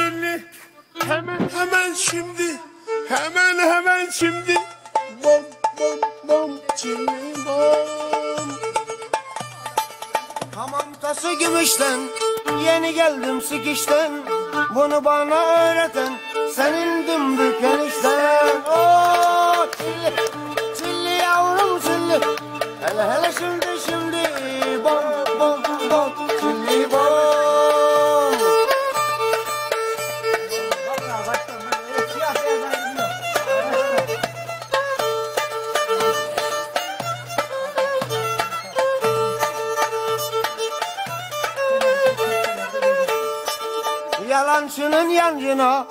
çilli Hemen hemen şimdi Hemen hemen şimdi. Bom bom bom çilli bom. Hamam tası gümüşten Yeni geldim sikişten Bunu bana öğreten Senin dümbük Yalancının yancına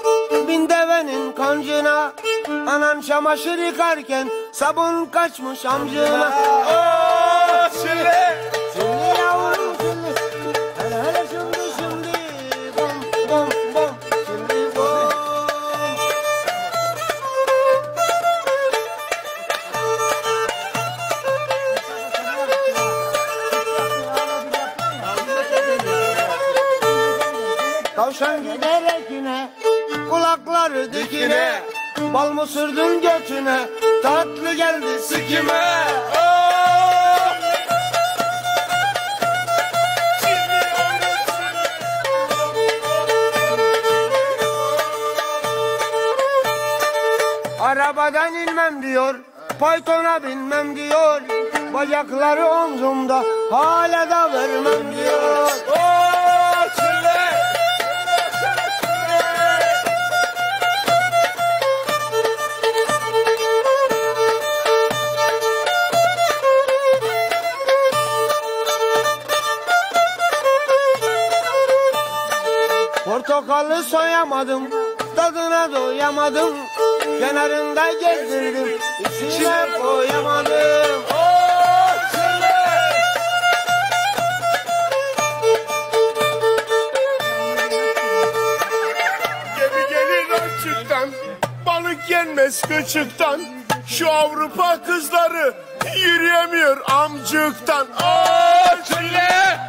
Bin devenin kancına. Anan çamaşır yıkarken Sabun kaçmış amcına. Oo, Çilli Tavşan giderek yine Kulakları dikine. Bal mı sürdün götüne? Tatlı geldi sikime. Arabadan inmem diyor Paytona binmem diyor. Bacakları omzumda Hala da vermem diyor Portakalı soyamadım Tadına doyamadım. Kenarında gezdirdim İçine koyamadım. Balık yenmez kıçıktan Şu Avrupa kızları Yürüyemiyor amcıktan. Aa çile